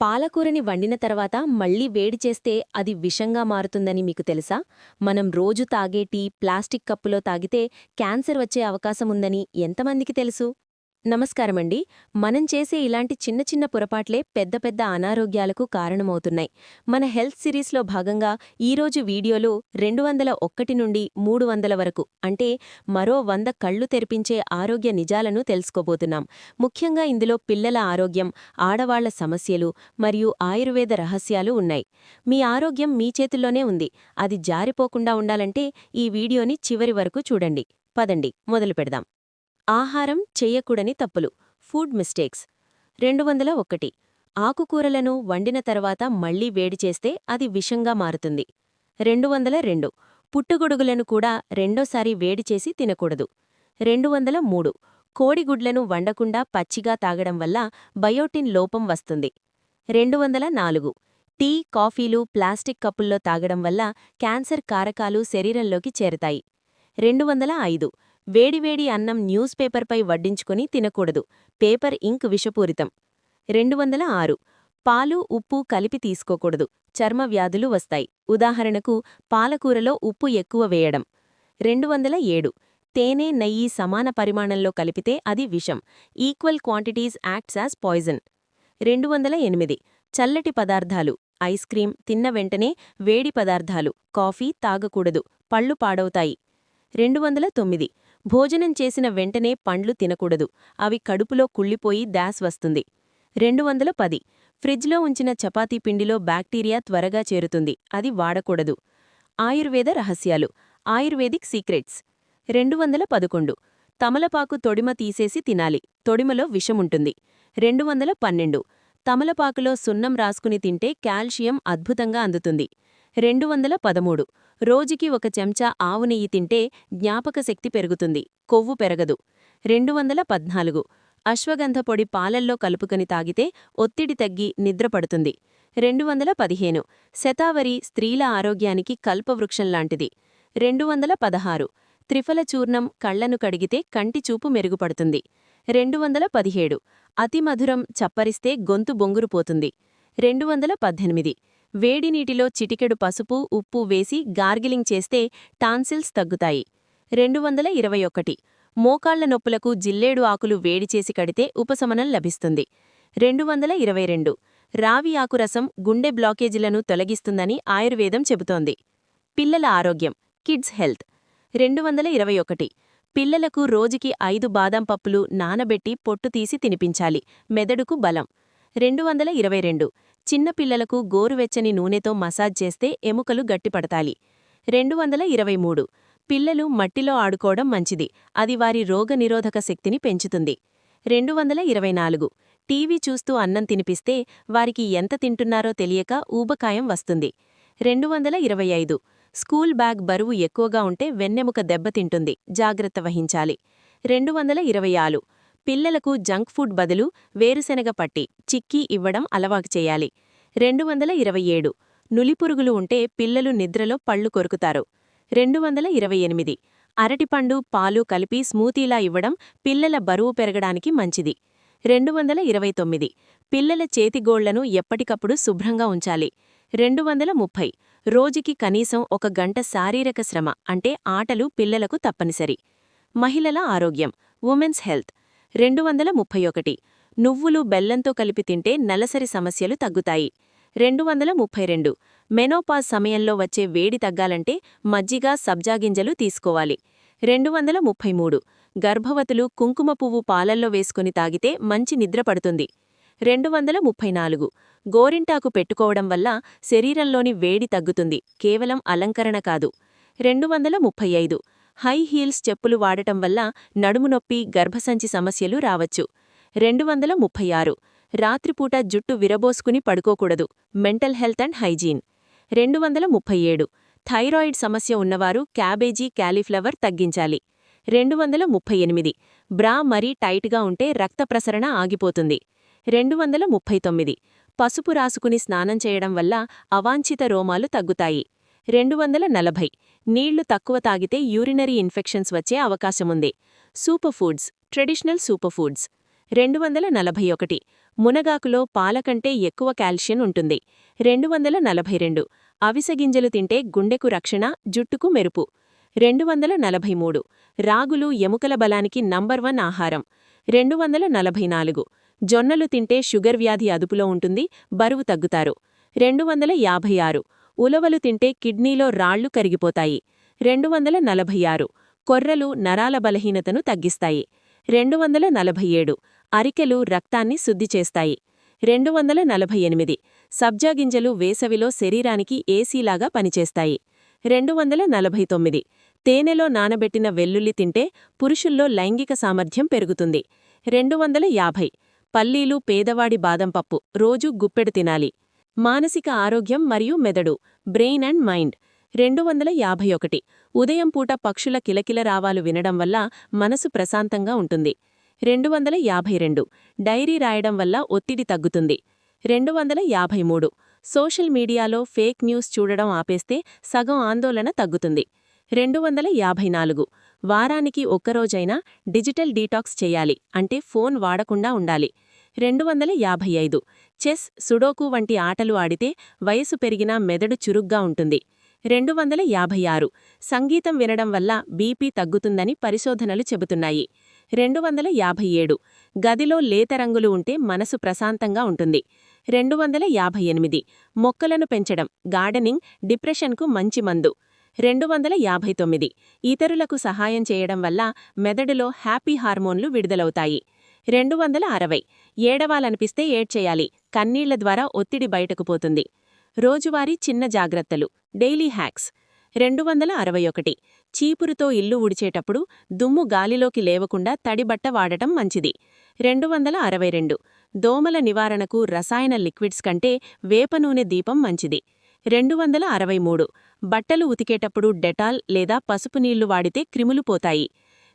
పాలకూరని వండిన తర్వాత మళ్ళీ వేడి చేస్తే అది విషంగా మారుతుందని మీకు తెలుసా? మనం రోజు తాగే టీ ప్లాస్టిక్ కప్పులో తాగితే క్యాన్సర్ వచ్చే అవకాశముందని ఎంతమందికి తెలుసు? నమస్కారమండి. మనం చేసే ఇలాంటి చిన్న చిన్న పొరపాట్లే పెద్ద పెద్ద అనారోగ్యాలకు కారణమవుతున్నాయి. మన హెల్త్ సిరీస్లో భాగంగా ఈరోజు వీడియోలో రెండు వందల ఒక్కటి నుండి మూడు వందల వరకు అంటే మరో వంద కళ్ళు తెరిపించే ఆరోగ్య నిజాలను తెలుసుకోబోతున్నాం. ముఖ్యంగా ఇందులో పిల్లల ఆరోగ్యం ఆడవాళ్ళ సమస్యలు మరియు ఆయుర్వేద రహస్యాలు ఉన్నాయి. మీ ఆరోగ్యం మీ చేతుల్లోనే ఉంది. అది జారిపోకుండా ఉండాలంటే ఈ వీడియోని చివరి వరకు చూడండి. పదండి మొదలు పెడదాం ఆహారం చెయ్యకూడని తప్పులు. Food mistakes. రెండు వందల ఒకటి ఆకుకూరలను వండిన తర్వాత మళ్ళీ వేడి చేస్తే అది విషంగా మారుతుంది. రెండు వందల రెండు పుట్టుగొడుగులను కూడా రెండోసారి వేడి చేసి తినకూడదు. రెండు వందల మూడు కోడిగుడ్లను వండకుండా పచ్చిగా తాగడం వల్ల బయోటిన్ లోపం వస్తుంది. రెండు వందల నాలుగు టీ కాఫీలు ప్లాస్టిక్ కప్పుల్లో తాగడం వల్ల క్యాన్సర్ కారకాలు శరీరంలోకి చేరతాయి. రెండు వందల ఐదు వేడివేడి అన్నం న్యూస్ పేపర్పై వడ్డించుకొని తినకూడదు. పేపర్ ఇంక్ విషపూరితం. రెండు వందల ఆరు. పాలు ఉప్పు కలిపి తీసుకోకూడదు. చర్మ వ్యాధులు వస్తాయి. ఉదాహరణకు పాలకూరలో ఉప్పు ఎక్కువ వేయడం. రెండు వందల ఏడు. తేనె నెయ్యి సమాన పరిమాణంలో కలిపితే అది విషం. Equal quantities acts as poison. రెండు వందల ఎనిమిది. చల్లటి పదార్థాలు. ఐస్ క్రీం తిన్న వెంటనే వేడి పదార్థాలు. కాఫీ తాగకూడదు. పళ్ళు పాడవుతాయి. రెండు వందల తొమ్మిది. భోజనం చేసిన వెంటనే పండ్లు తినకూడదు. అవి కడుపులో కుళ్ళిపోయి దాస్ వస్తుంది. రెండు వందల పది. ఫ్రిడ్జ్లో ఉంచిన చపాతీ పిండిలో బ్యాక్టీరియా త్వరగా చేరుతుంది. అది వాడకూడదు. ఆయుర్వేద రహస్యాలు. Ayurvedic secrets. రెండు వందల పదకొండు. తమలపాకు తొడిమ తీసేసి తినాలి. తొడిమలో విషముంటుంది రెండు వందల పన్నెండు. తమలపాకులో సున్నం రాసుకుని తింటే కాల్షియం అద్భుతంగా అందుతుంది. రెండు వందల పదమూడు. రోజుకి ఒక చెంచా ఆవు నెయ్యి తింటే జ్ఞాపకశక్తి పెరుగుతుంది కొవ్వు పెరగదు. రెండు వందల పద్నాలుగు. అశ్వగంధ పొడి పాలల్లో కలుపుకొని తాగితే ఒత్తిడి తగ్గి నిద్రపడుతుంది రెండు వందల పదిహేను. శతావరి స్త్రీల ఆరోగ్యానికి కల్పవృక్షంలాంటిది రెండు వందల పదహారు. త్రిఫల చూర్ణం కళ్ళను కడిగితే కంటిచూపు మెరుగుపడుతుంది. రెండు వందల పదిహేడు. అతిమధురం చప్పరిస్తే గొంతు బొంగురుపోతుంది రెండు వందల పద్దెనిమిది. వేడి నీటిలో చిటికెడు పసుపు ఉప్పు వేసి గార్గిలింగ్ చేస్తే టాన్సిల్స్ తగ్గుతాయి. రెండు వందల ఇరవై ఒకటి. మోకాళ్ళ నొప్పులకు జిల్లేడు ఆకులు వేడిచేసి కడితే ఉపశమనం లభిస్తుంది. రెండు వందల ఇరవై రెండు. రావి ఆకురసం గుండె బ్లాకేజీలను తొలగిస్తుందని ఆయుర్వేదం చెబుతోంది. పిల్లల ఆరోగ్యం కిడ్స్ హెల్త్. రెండు వందల ఇరవై ఒకటి. పిల్లలకు రోజుకి ఐదు బాదం పప్పులు నానబెట్టి పొట్టు తీసి తినిపించాలి. మెదడుకు బలం. రెండు వందల ఇరవై రెండు. చిన్నపిల్లలకు గోరువెచ్చని నూనెతో మసాజ్ చేస్తే ఎముకలు గట్టిపడతాలి రెండు వందల ఇరవై మూడు. పిల్లలు మట్టిలో ఆడుకోవడం మంచిది. అది వారి రోగనిరోధక శక్తిని పెంచుతుంది. రెండు వందల ఇరవై నాలుగు. టీవీ చూస్తూ అన్నం తినిపిస్తే వారికి ఎంత తింటున్నారో తెలియక ఊబకాయం వస్తుంది. రెండు వందల ఇరవై ఐదు. స్కూల్ బ్యాగ్ బరువు ఎక్కువగా ఉంటే వెన్నెముక దెబ్బతింటుంది. జాగ్రత్త వహించాలి. రెండు వందల ఇరవై ఆరు. పిల్లలకు జంక్ ఫుడ్ బదులు వేరుశెనగ పట్టి చిక్కీ ఇవ్వడం అలవాటు చేయాలి. రెండు వందల ఇరవై ఏడు. నులిపురుగులు ఉంటే పిల్లలు నిద్రలో పళ్ళు కొరుకుతారు. రెండు వందల ఇరవై ఎనిమిది. అరటిపండు పాలు కలిపి స్మూతీలా ఇవ్వడం పిల్లల బరువు పెరగడానికి మంచిది. రెండు వందల ఇరవై తొమ్మిది. పిల్లల చేతిగోళ్ళను ఎప్పటికప్పుడు శుభ్రంగా ఉంచాలి. రెండు వందల ముప్పై. రోజుకి కనీసం ఒక గంట శారీరక శ్రమ అంటే ఆటలు పిల్లలకు తప్పనిసరి. మహిళల ఆరోగ్యం ఉమెన్స్ హెల్త్. రెండు వందల ముప్పై ఒకటి. నువ్వులు బెల్లంతో కలిపి తింటే నలసరి సమస్యలు తగ్గుతాయి. రెండు వందల ముప్పై రెండు. మెనోపాజ్ సమయంలో వచ్చే వేడి తగ్గాలంటే మజ్జిగ సబ్జాగింజలు తీసుకోవాలి. రెండు వందల ముప్పై మూడు. గర్భవతులు కుంకుమ పువ్వు పాలల్లో వేసుకుని తాగితే మంచి నిద్ర పడుతుంది. రెండు వందల ముప్పై నాలుగు. గోరింటాకు పెట్టుకోవడం వల్ల శరీరంలోని వేడి తగ్గుతుంది. కేవలం అలంకరణ కాదు. రెండు వందల ముప్పై ఐదు. హై హీల్స్ చెప్పులు వాడటం వల్ల నడుము నొప్పి గర్భసంచి సమస్యలు రావచ్చు. రెండు వందల ముప్పై ఆరు రాత్రిపూట జుట్టు విరబోసుకుని పడుకోకూడదు. Mental health and hygiene. రెండు వందల ముప్పై ఏడు థైరాయిడ్ సమస్య ఉన్నవారు క్యాబేజీ క్యాలీఫ్లవర్ తగ్గించాలి. రెండు వందల ముప్పై ఎనిమిది బ్రా మరీ టైట్గా ఉంటే రక్త ప్రసరణ ఆగిపోతుంది. రెండు వందల ముప్పై తొమ్మిది పసుపు రాసుకుని స్నానం చేయడం వల్ల అవాంఛిత రోమాలు తగ్గుతాయి. రెండు వందల నలభై నీళ్ళు తక్కువ తాగితే యూరినరీ ఇన్ఫెక్షన్స్ వచ్చే అవకాశముంది. Super foods traditional super foods. రెండు వందల నలభై ఒకటి మునగాకులో పాల కంటే ఎక్కువ కాల్షియం ఉంటుంది. రెండు వందల నలభై రెండు అవిసగింజలు తింటే గుండెకు రక్షణ జుట్టుకు మెరుపు. రెండు వందల నలభై మూడు రాగులు ఎముకల బలానికి నంబర్ వన్ ఆహారం. రెండు వందల నలభై నాలుగు జొన్నలు తింటే షుగర్ వ్యాధి అదుపులో ఉంటుంది బరువు తగ్గుతారు. రెండు వందల యాభై ఆరు ఉలవలు తింటే కిడ్నీలో రాళ్ళు కరిగిపోతాయి. రెండు వందల నలభై ఆరు. కొర్రలు నరాల బలహీనతను తగ్గిస్తాయి. రెండు వందల నలభై ఏడు. అరికెలు రక్తాన్ని శుద్ధి చేస్తాయి. రెండు వందల నలభై ఎనిమిది. సబ్జా గింజలు వేసవిలో శరీరానికి ఏసీలాగా పనిచేస్తాయి. రెండు వందల నలభై తొమ్మిది. తేనెలో నానబెట్టిన వెల్లుల్లి తింటే పురుషుల్లో లైంగిక సామర్థ్యం పెరుగుతుంది. రెండు వందల యాభై. పల్లీలు పేదవాడి బాదం పప్పు. రోజూ గుప్పెడు తినాలి. మానసిక ఆరోగ్యం మరియు మెదడు బ్రెయిన్ అండ్ మైండ్. రెండు వందల యాభై ఒకటి. ఉదయం పూట పక్షుల కిలకిల రావాలు వినడం వల్ల మనసు ప్రశాంతంగా ఉంటుంది. రెండు వందల యాభై రెండు. డైరీ రాయడం వల్ల ఒత్తిడి తగ్గుతుంది. రెండు వందల యాభై మూడు. సోషల్ మీడియాలో ఫేక్ న్యూస్ చూడడం ఆపేస్తే సగం ఆందోళన తగ్గుతుంది. రెండు వందల యాభై నాలుగు. వారానికి ఒక్కరోజైనా డిజిటల్ డీటాక్స్ చేయాలి అంటే ఫోన్ వాడకుండా ఉండాలి. రెండు వందల యాభై ఐదు. చెస్ సుడోకు వంటి ఆటలు ఆడితే వయసు పెరిగినా మెదడు చురుగ్గా ఉంటుంది. రెండు వందల యాభై ఆరు. సంగీతం వినడం వల్ల బీపీ తగ్గుతుందని పరిశోధనలు చెబుతున్నాయి. రెండు వందల యాభై ఏడు. గదిలో లేత రంగులు ఉంటే మనసు ప్రశాంతంగా ఉంటుంది. రెండు వందల యాభై ఎనిమిది. మొక్కలను పెంచడం గార్డెనింగ్ డిప్రెషన్కు మంచి మందు. రెండు వందల యాభై తొమ్మిది. ఇతరులకు సహాయం చేయడం వల్ల మెదడులో హ్యాపీ హార్మోన్లు విడుదలవుతాయి. రెండు వందల అరవై. ఏడవాలనిపిస్తే ఏడ్చేయాలి. కన్నీళ్ళ ద్వారా ఒత్తిడి బయటకు పోతుంది. రోజువారీ చిన్న జాగ్రత్తలు. Daily hacks. రెండు వందల అరవై ఒకటి. చీపురుతో ఇల్లు ఉడిచేటప్పుడు దుమ్ము గాలిలోకి లేవకుండా తడిబట్ట వాడటం మంచిది. రెండు వందల అరవై రెండు. దోమల నివారణకు రసాయన లిక్విడ్స్ కంటే వేప నూనె దీపం మంచిది. రెండు వందల అరవై మూడు. బట్టలు ఉతికేటప్పుడు డెటాల్ లేదా పసుపు నీళ్ళు వాడితే క్రిములు పోతాయి.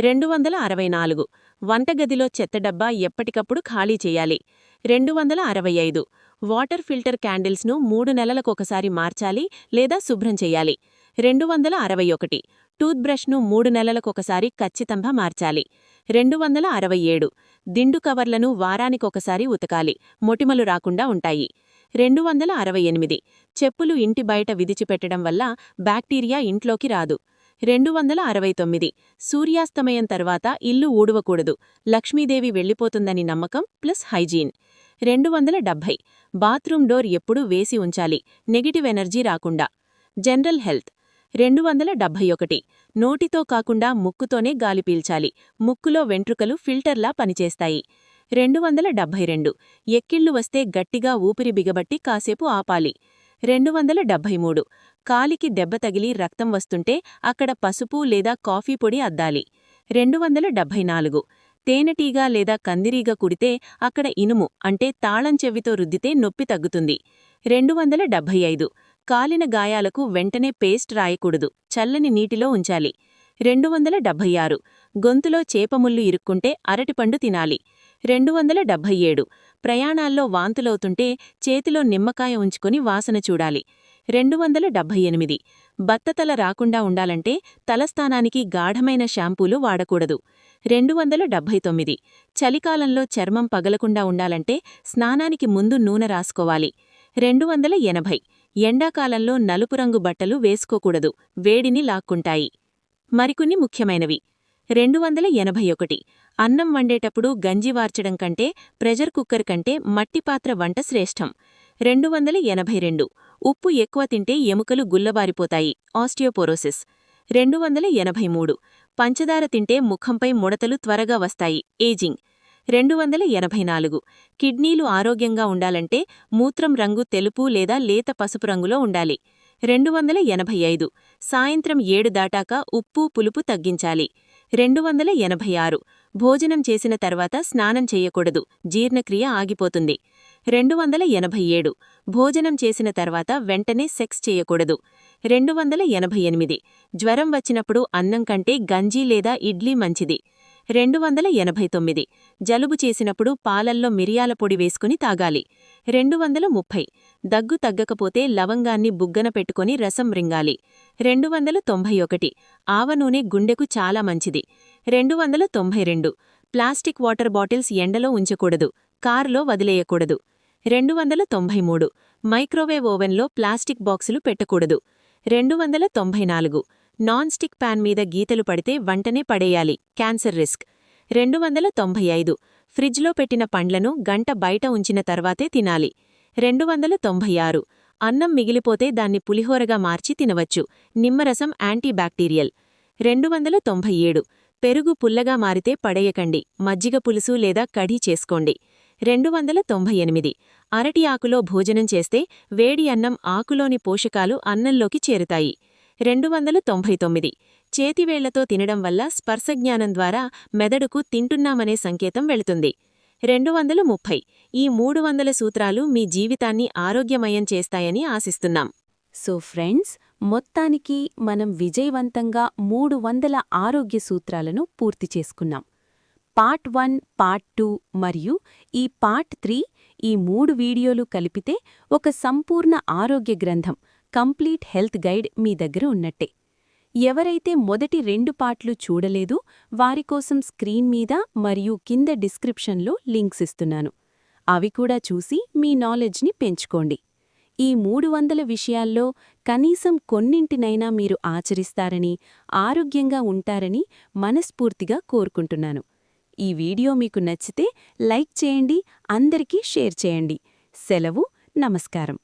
రెండు వందల అరవై నాలుగు. వంటగదిలో చెత్తడబ్బా ఎప్పటికప్పుడు ఖాళీ చేయాలి. రెండు వందల అరవై ఐదు. వాటర్ ఫిల్టర్ క్యాండిల్స్ను మూడు నెలలకొకసారి మార్చాలి లేదా శుభ్రం చేయాలి. రెండు వందల అరవై ఒకటి. టూత్ బ్రష్ను మూడు నెలలకొకసారి ఖచ్చితంగా మార్చాలి. రెండు వందల అరవై ఏడు. దిండు కవర్లను వారానికొకసారి ఉతకాలి. మొటిమలు రాకుండా ఉంటాయి. రెండు వందల అరవై ఎనిమిది. చెప్పులు ఇంటి బయట విదిచిపెట్టడం వల్ల బ్యాక్టీరియా ఇంట్లోకి రాదు. రెండు వందల అరవై తొమ్మిది. సూర్యాస్తమయం తర్వాత ఇల్లు ఊడవకూడదు. లక్ష్మీదేవి వెళ్ళిపోతుందని నమ్మకం ప్లస్ హైజీన్. రెండు వందల డెబ్భై. బాత్రూమ్ డోర్ ఎప్పుడూ వేసి ఉంచాలి. నెగిటివ్ ఎనర్జీ రాకుండా. General health. రెండు వందల డెబ్భై ఒకటి. నోటితో కాకుండా ముక్కుతోనే గాలి పీల్చాలి. ముక్కులో వెంట్రుకలు ఫిల్టర్లా పనిచేస్తాయి. రెండు వందల డెబ్భై రెండు. ఎక్కిళ్ళు వస్తే గట్టిగా ఊపిరి బిగబట్టి కాసేపు ఆపాలి. రెండు వందల డెబ్భై మూడు. కాలికి దెబ్బ తగిలి రక్తం వస్తుంటే అక్కడ పసుపు లేదా కాఫీ పొడి అద్దాలి. రెండు వందల డెబ్భై నాలుగు. తేనెటీగ లేదా కందిరీగ కుడితే అక్కడ ఇనుము అంటే తాళం చెవితో రుద్దితే నొప్పి తగ్గుతుంది. రెండు వందల డెబ్భై ఐదు. కాలిన గాయాలకు వెంటనే పేస్ట్ రాయకూడదు చల్లని నీటిలో ఉంచాలి. రెండు వందల డెబ్భై ఆరు. గొంతులో చేపముళ్ళు ఇరుక్కుంటే అరటిపండు తినాలి. రెండు వందల డెబ్భై ఏడు. ప్రయాణాల్లో వాంతులవుతుంటే చేతిలో నిమ్మకాయ ఉంచుకుని వాసన చూడాలి. రెండు వందల డెబ్భై ఎనిమిది. బత్తతల రాకుండా ఉండాలంటే తలస్థానానికి గాఢమైన షాంపూలు వాడకూడదు. రెండు వందల డెబ్భై తొమ్మిది. చలికాలంలో చర్మం పగలకుండా ఉండాలంటే స్నానానికి ముందు నూనె రాసుకోవాలి. రెండు వందల ఎనభై. ఎండాకాలంలో నలుపు రంగు బట్టలు వేసుకోకూడదు. వేడిని లాక్కుంటాయి. మరికొన్ని ముఖ్యమైనవి. రెండు వందల ఎనభై ఒకటి. అన్నం వండేటప్పుడు గంజి వార్చడం కంటే ప్రెజర్ కుక్కర్ కంటే మట్టిపాత్ర వంట శ్రేష్టం. రెండు వందల ఎనభై రెండు. ఉప్పు ఎక్కువ తింటే ఎముకలు గుల్లబారిపోతాయి. ఆస్టియోపోరోసిస్. రెండు వందల ఎనభై మూడు. పంచదార తింటే ముఖంపై ముడతలు త్వరగా వస్తాయి. ఏజింగ్. రెండు వందల ఎనభై నాలుగు. కిడ్నీలు ఆరోగ్యంగా ఉండాలంటే మూత్రం రంగు తెలుపు లేదా లేత పసుపు రంగులో ఉండాలి. రెండు వందల ఎనభై ఐదు. సాయంత్రం ఏడు దాటాక ఉప్పు పులుపు తగ్గించాలి. రెండు వందల ఎనభై ఆరు. భోజనం చేసిన తర్వాత స్నానం చేయకూడదు. జీర్ణక్రియ ఆగిపోతుంది. రెండు వందల ఎనభై ఏడు. భోజనం చేసిన తర్వాత వెంటనే సెక్స్ చేయకూడదు. రెండు వందల ఎనభై ఎనిమిది. జ్వరం వచ్చినప్పుడు అన్నం కంటే గంజీ లేదా ఇడ్లీ మంచిది. రెండు వందల ఎనభై తొమ్మిది. జలుబు చేసినప్పుడు పాలల్లో మిరియాల పొడి వేసుకుని తాగాలి. రెండు వందల ముప్పై. దగ్గు తగ్గకపోతే లవంగాన్ని బుగ్గన పెట్టుకుని రసం రింగాలి రెండు వందల తొంభై ఒకటి. ఆవనూనె గుండెకు చాలా మంచిది. రెండు వందల తొంభై రెండు. ప్లాస్టిక్ వాటర్ బాటిల్స్ ఎండలో ఉంచకూడదు. కార్లో వదిలేయకూడదు. రెండు వందల తొంభై మూడు. మైక్రోవేవ్ ఓవెన్లో ప్లాస్టిక్ బాక్సులు పెట్టకూడదు. రెండు వందల తొంభై నాలుగు. నాన్ స్టిక్ ప్యాన్ మీద గీతలు పడితే వంటనే పడేయాలి. Cancer risk. రెండు వందల తొంభై ఐదు. ఫ్రిడ్జ్లో పెట్టిన పండ్లను గంట బయట ఉంచిన తర్వాతే తినాలి. రెండు వందల తొంభై ఆరు. అన్నం మిగిలిపోతే దాన్ని పులిహోరగా మార్చి తినవచ్చు. నిమ్మరసం యాంటీబ్యాక్టీరియల్. రెండు వందల తొంభై ఏడు. పెరుగు పుల్లగా మారితే పడేయకండి. మజ్జిగ పులుసు లేదా కఢీ చేసుకోండి. రెండు వందల తొంభై ఎనిమిది. అరటి ఆకులో భోజనం చేస్తే వేడి అన్నం ఆకులోని పోషకాలు అన్నంలోకి చేరుతాయి. రెండు వందల తొంభై తొమ్మిది. చేతివేళ్ళతో తినడం వల్ల స్పర్శజ్ఞానం ద్వారా మెదడుకు తింటున్నామనే సంకేతం వెళుతుంది. రెండు వందల ముప్పై. ఈ మూడు వందల సూత్రాలు మీ జీవితాన్ని ఆరోగ్యమయం చేస్తాయని ఆశిస్తున్నాం. సో ఫ్రెండ్స్ మొత్తానికి మనం విజయవంతంగా మూడు వందల ఆరోగ్య సూత్రాలను పూర్తి చేసుకున్నాం. పార్ట్ వన్ పార్ట్ టూ మరియు ఈ పార్ట్ త్రీ ఈ మూడు వీడియోలు కలిపితే ఒక సంపూర్ణ ఆరోగ్య గ్రంథం కంప్లీట్ హెల్త్ గైడ్ మీ దగ్గర ఉన్నట్టే. ఎవరైతే మొదటి రెండు పార్ట్లు చూడలేదు వారికోసం స్క్రీన్ మీద మరియు కింద డిస్క్రిప్షన్లో లింక్స్ ఇస్తున్నాను. అవి కూడా చూసి మీ నాలెడ్జ్ని పెంచుకోండి. ఈ మూడు వందల విషయాల్లో కనీసం కొన్నింటినైనా మీరు ఆచరిస్తారని ఆరోగ్యంగా ఉంటారని మనస్ఫూర్తిగా కోరుకుంటున్నాను. ఈ వీడియో మీకు నచ్చితే లైక్ చేయండి అందరికీ షేర్ చేయండి. సెలవు నమస్కారం.